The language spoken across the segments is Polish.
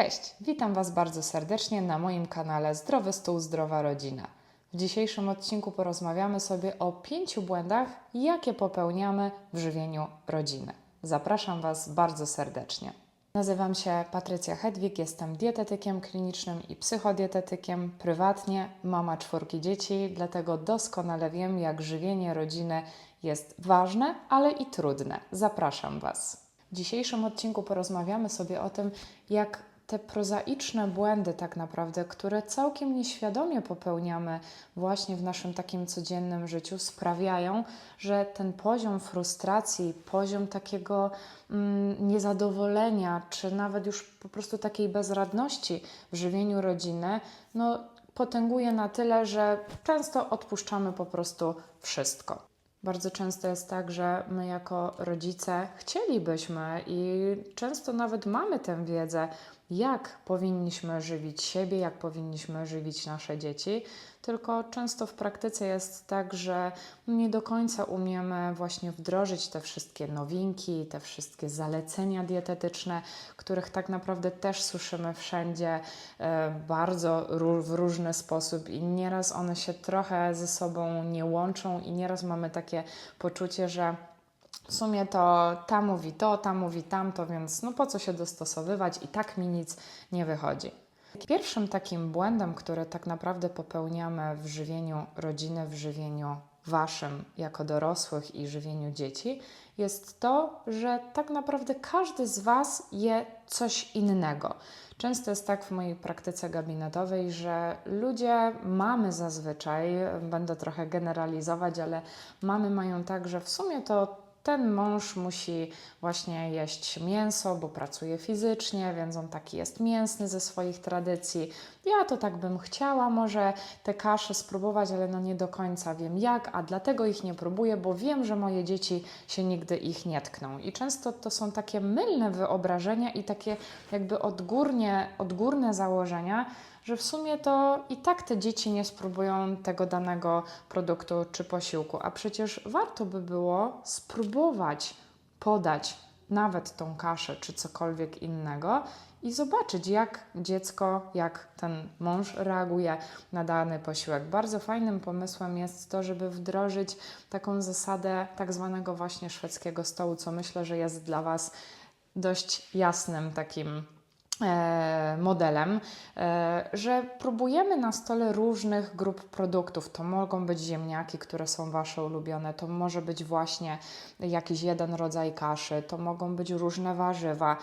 Cześć, witam Was bardzo serdecznie na moim kanale Zdrowy Stół, Zdrowa Rodzina. W dzisiejszym odcinku porozmawiamy sobie o pięciu błędach, jakie popełniamy w żywieniu rodziny. Zapraszam Was bardzo serdecznie. Nazywam się Patrycja Hedwig, jestem dietetykiem klinicznym i psychodietetykiem, prywatnie mama czwórki dzieci, dlatego doskonale wiem, jak żywienie rodziny jest ważne, ale i trudne. Zapraszam Was. W dzisiejszym odcinku porozmawiamy sobie o tym, jak te prozaiczne błędy, tak naprawdę, które całkiem nieświadomie popełniamy właśnie w naszym takim codziennym życiu, sprawiają, że ten poziom frustracji, poziom takiego mm, niezadowolenia, czy nawet już po prostu takiej bezradności w żywieniu rodziny, no, potęguje na tyle, że często odpuszczamy po prostu wszystko. Bardzo często jest tak, że my jako rodzice chcielibyśmy i często nawet mamy tę wiedzę, jak powinniśmy żywić siebie, jak powinniśmy żywić nasze dzieci, tylko często w praktyce jest tak, że nie do końca umiemy właśnie wdrożyć te wszystkie nowinki, te wszystkie zalecenia dietetyczne, których tak naprawdę też słyszymy wszędzie e, bardzo w różny sposób i nieraz one się trochę ze sobą nie łączą i nieraz mamy takie poczucie, że w sumie to ta mówi to, ta mówi tamto, więc no po co się dostosowywać i tak mi nic nie wychodzi. Pierwszym takim błędem, który tak naprawdę popełniamy w żywieniu rodziny, w żywieniu waszym jako dorosłych i żywieniu dzieci, jest to, że tak naprawdę każdy z was je coś innego. Często jest tak w mojej praktyce gabinetowej, że ludzie, mamy zazwyczaj, będę trochę generalizować, ale mamy mają tak, że w sumie to ten mąż musi właśnie jeść mięso, bo pracuje fizycznie, więc on taki jest mięsny ze swoich tradycji. Ja to tak bym chciała może te kasze spróbować, ale no nie do końca wiem jak, a dlatego ich nie próbuję, bo wiem, że moje dzieci się nigdy ich nie tkną. I często to są takie mylne wyobrażenia i takie jakby odgórnie, odgórne założenia, że w sumie to i tak te dzieci nie spróbują tego danego produktu czy posiłku, a przecież warto by było spróbować podać nawet tą kaszę czy cokolwiek innego i zobaczyć, jak dziecko, jak ten mąż reaguje na dany posiłek. Bardzo fajnym pomysłem jest to, żeby wdrożyć taką zasadę tak zwanego właśnie szwedzkiego stołu, co myślę, że jest dla Was dość jasnym takim modelem, e, że próbujemy na stole różnych grup produktów. To mogą być ziemniaki, które są Wasze ulubione, to może być właśnie jakiś jeden rodzaj kaszy, to mogą być różne warzywa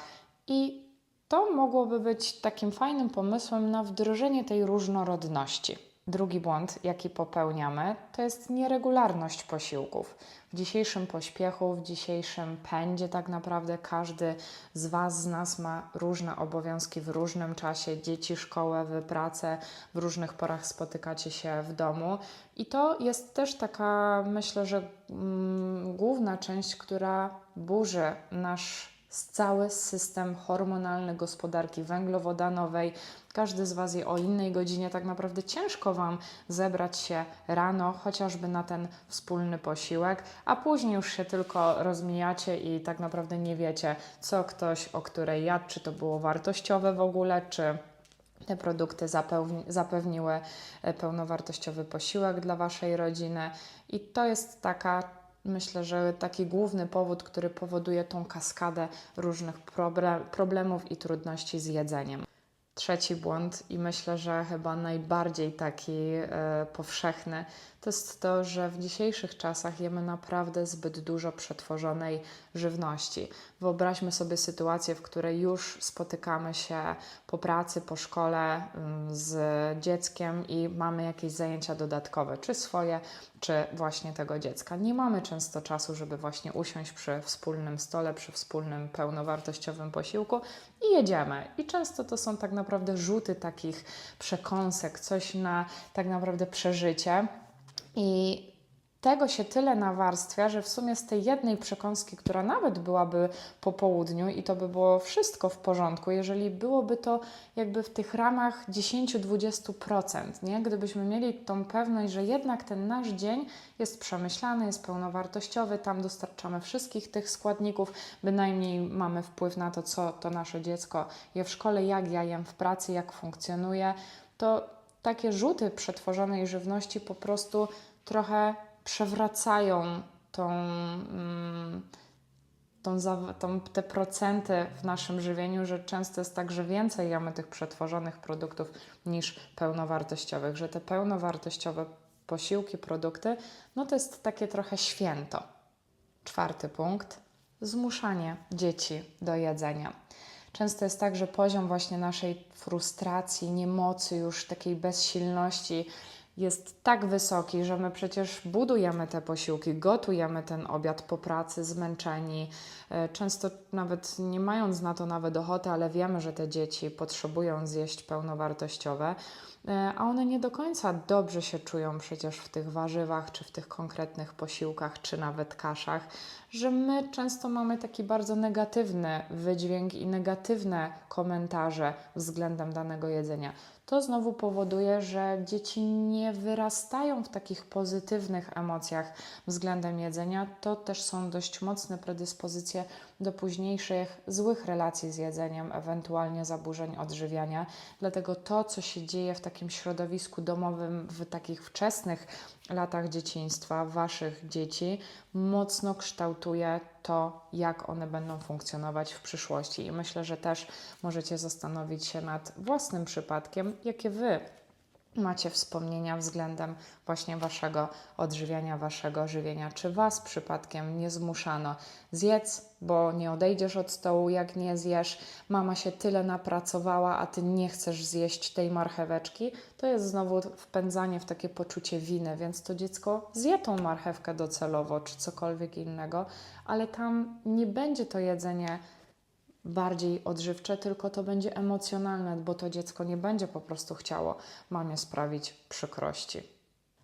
i to mogłoby być takim fajnym pomysłem na wdrożenie tej różnorodności. Drugi błąd, jaki popełniamy, to jest nieregularność posiłków. W dzisiejszym pośpiechu, w dzisiejszym pędzie, tak naprawdę każdy z Was, z nas ma różne obowiązki w różnym czasie dzieci, szkołę, wy pracę, w różnych porach spotykacie się w domu. I to jest też taka, myślę, że mm, główna część, która burzy nasz cały system hormonalny gospodarki węglowodanowej. Każdy z Was je o innej godzinie. Tak naprawdę ciężko Wam zebrać się rano, chociażby na ten wspólny posiłek, a później już się tylko rozmijacie i tak naprawdę nie wiecie, co ktoś o której jadł, czy to było wartościowe w ogóle, czy te produkty zapewni, zapewniły e, pełnowartościowy posiłek dla Waszej rodziny. I to jest taka Myślę, że taki główny powód, który powoduje tą kaskadę różnych proble- problemów i trudności z jedzeniem. Trzeci błąd, i myślę, że chyba najbardziej taki e, powszechny, to jest to, że w dzisiejszych czasach jemy naprawdę zbyt dużo przetworzonej żywności. Wyobraźmy sobie sytuację, w której już spotykamy się po pracy, po szkole ym, z dzieckiem i mamy jakieś zajęcia dodatkowe, czy swoje, czy właśnie tego dziecka. Nie mamy często czasu, żeby właśnie usiąść przy wspólnym stole, przy wspólnym pełnowartościowym posiłku i jedziemy. I często to są tak naprawdę rzuty takich przekąsek, coś na tak naprawdę przeżycie. I tego się tyle nawarstwia, że w sumie z tej jednej przekąski, która nawet byłaby po południu i to by było wszystko w porządku, jeżeli byłoby to jakby w tych ramach 10-20%, nie? Gdybyśmy mieli tą pewność, że jednak ten nasz dzień jest przemyślany, jest pełnowartościowy, tam dostarczamy wszystkich tych składników, bynajmniej mamy wpływ na to, co to nasze dziecko je w szkole, jak ja jem w pracy, jak funkcjonuje, to takie rzuty przetworzonej żywności po prostu trochę przewracają tą, mm, tą, tą, te procenty w naszym żywieniu, że często jest tak, że więcej jemy tych przetworzonych produktów niż pełnowartościowych, że te pełnowartościowe posiłki, produkty, no to jest takie trochę święto. Czwarty punkt zmuszanie dzieci do jedzenia. Często jest tak, że poziom właśnie naszej frustracji, niemocy, już takiej bezsilności jest tak wysoki, że my przecież budujemy te posiłki, gotujemy ten obiad po pracy, zmęczeni, e, często nawet nie mając na to nawet ochoty, ale wiemy, że te dzieci potrzebują zjeść pełnowartościowe, e, a one nie do końca dobrze się czują przecież w tych warzywach, czy w tych konkretnych posiłkach, czy nawet kaszach, że my często mamy taki bardzo negatywny wydźwięk i negatywne komentarze względem danego jedzenia. To znowu powoduje, że dzieci nie wyrastają w takich pozytywnych emocjach względem jedzenia. To też są dość mocne predyspozycje do późniejszych złych relacji z jedzeniem, ewentualnie zaburzeń odżywiania. Dlatego to, co się dzieje w takim środowisku domowym w takich wczesnych latach dzieciństwa waszych dzieci, mocno kształtuje to, jak one będą funkcjonować w przyszłości. I myślę, że też możecie zastanowić się nad własnym przypadkiem, jakie wy macie wspomnienia względem właśnie waszego odżywiania, waszego żywienia. Czy was przypadkiem nie zmuszano? Zjedz, bo nie odejdziesz od stołu, jak nie zjesz. Mama się tyle napracowała, a ty nie chcesz zjeść tej marcheweczki. To jest znowu wpędzanie w takie poczucie winy, więc to dziecko zje tą marchewkę docelowo, czy cokolwiek innego, ale tam nie będzie to jedzenie bardziej odżywcze, tylko to będzie emocjonalne, bo to dziecko nie będzie po prostu chciało mamie sprawić przykrości.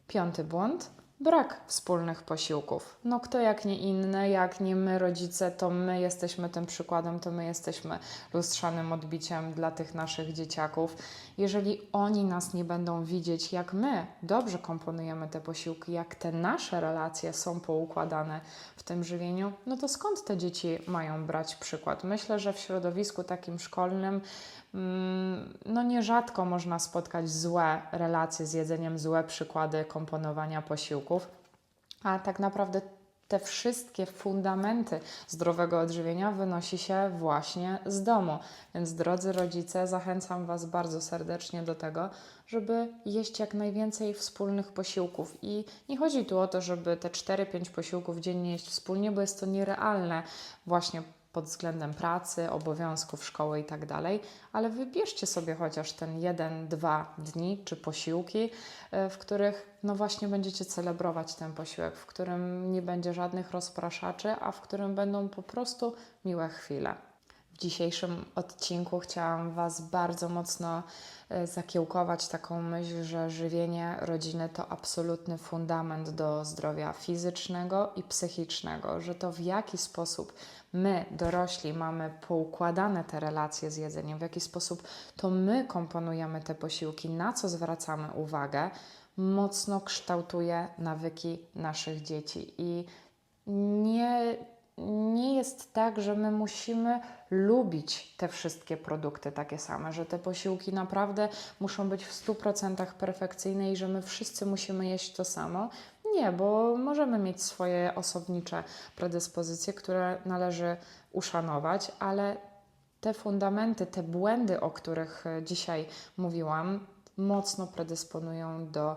Piąty błąd. Brak wspólnych posiłków. No kto jak nie inny, jak nie my rodzice, to my jesteśmy tym przykładem, to my jesteśmy lustrzanym odbiciem dla tych naszych dzieciaków. Jeżeli oni nas nie będą widzieć, jak my dobrze komponujemy te posiłki, jak te nasze relacje są poukładane w tym żywieniu, no to skąd te dzieci mają brać przykład? Myślę, że w środowisku takim szkolnym Mm, no nierzadko można spotkać złe relacje z jedzeniem, złe przykłady komponowania posiłków, a tak naprawdę te wszystkie fundamenty zdrowego odżywienia wynosi się właśnie z domu. Więc drodzy rodzice, zachęcam Was bardzo serdecznie do tego, żeby jeść jak najwięcej wspólnych posiłków. I nie chodzi tu o to, żeby te 4-5 posiłków dziennie jeść wspólnie, bo jest to nierealne właśnie pod względem pracy, obowiązków, szkoły i tak ale wybierzcie sobie chociaż ten jeden, dwa dni czy posiłki, e, w których no właśnie będziecie celebrować ten posiłek, w którym nie będzie żadnych rozpraszaczy, a w którym będą po prostu miłe chwile. Dzisiejszym odcinku chciałam Was bardzo mocno e, zakiełkować taką myśl, że żywienie rodziny to absolutny fundament do zdrowia fizycznego i psychicznego, że to w jaki sposób my, dorośli, mamy poukładane te relacje z jedzeniem, w jaki sposób to my komponujemy te posiłki, na co zwracamy uwagę, mocno kształtuje nawyki naszych dzieci. I nie, nie jest tak, że my musimy lubić te wszystkie produkty takie same, że te posiłki naprawdę muszą być w 100% perfekcyjne i że my wszyscy musimy jeść to samo. Nie, bo możemy mieć swoje osobnicze predyspozycje, które należy uszanować, ale te fundamenty, te błędy, o których e, dzisiaj mówiłam, mocno predysponują do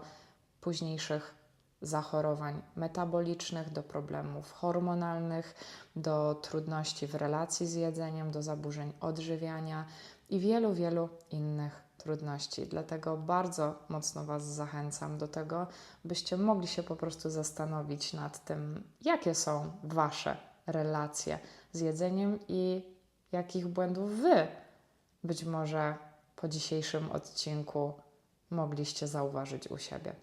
późniejszych zachorowań metabolicznych, do problemów hormonalnych, do trudności w relacji z jedzeniem, do zaburzeń odżywiania i wielu, wielu innych trudności. Dlatego bardzo mocno Was zachęcam do tego, byście mogli się po prostu zastanowić nad tym, jakie są Wasze relacje z jedzeniem i jakich błędów Wy być może po dzisiejszym odcinku mogliście zauważyć u siebie.